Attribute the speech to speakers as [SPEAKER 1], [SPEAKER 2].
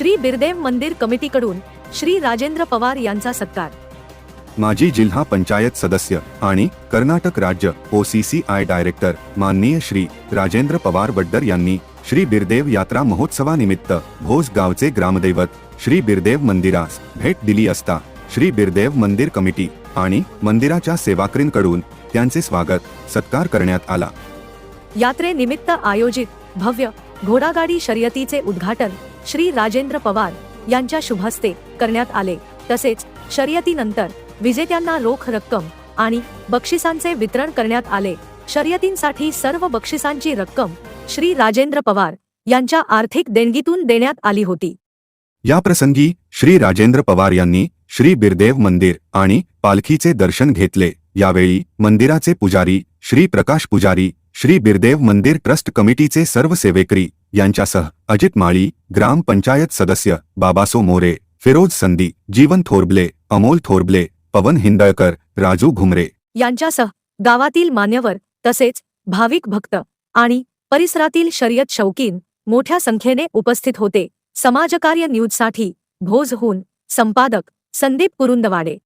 [SPEAKER 1] श्री बिरदेव मंदिर कमिटीकडून श्री राजेंद्र पवार यांचा सत्कार.
[SPEAKER 2] माजी जिल्हा पंचायत सदस्य आणि कर्नाटक राज्य ओसीसीआय डायरेक्टर माननीय श्री राजेंद्र पवार बड्डर यांनी श्री बिरदेव यात्रा महोत्सवानिमित्त भोस गावचे ग्रामदैवत श्री बिरदेव मंदिरास भेट दिली असता श्री बिरदेव मंदिर कमिटी आणि मंदिराच्या सेवाकरींकडून त्यांचे स्वागत सत्कार करण्यात आला.
[SPEAKER 1] यात्रेनिमित्त आयोजित भव्य घोडागाडी शर्यतीचे उद्घाटन श्री राजेंद्र पवार यांच्या शुभहस्ते करण्यात आले. तसेच शर्यतीनंतर विजेत्यांना रोख रक्कम आणि बक्षिसांचे वितरण करण्यात आले. शर्यतींसाठी सर्व बक्षिसांची रक्कम श्री राजेंद्र पवार यांच्या आर्थिक देणगीतून देण्यात आली होती.
[SPEAKER 2] या प्रसंगी श्री राजेंद्र पवार यांनी श्री बिरदेव मंदिर आणि पालखीचे दर्शन घेतले. यावेळी मंदिराचे पुजारी श्री प्रकाश पुजारी श्री बिरदेव मंदिर ट्रस्ट कमिटीचे सर्व सेवेकरी यांच्यासह अजित माळी ग्रामपंचायत सदस्य बाबासो मोरे फिरोज संदी जीवन थोरबले अमोल थोरबले पवन हिंदळकर राजू घुमरे.
[SPEAKER 1] यांच्यासह गावातील मान्यवर तसेच भाविक भक्त आणि परिसरातील शर्यत शौकीन मोठ्या संख्येने उपस्थित होते. समाजकार्य न्यूजसाठी भोजहून संपादक संदीप कुरुंदवाडे.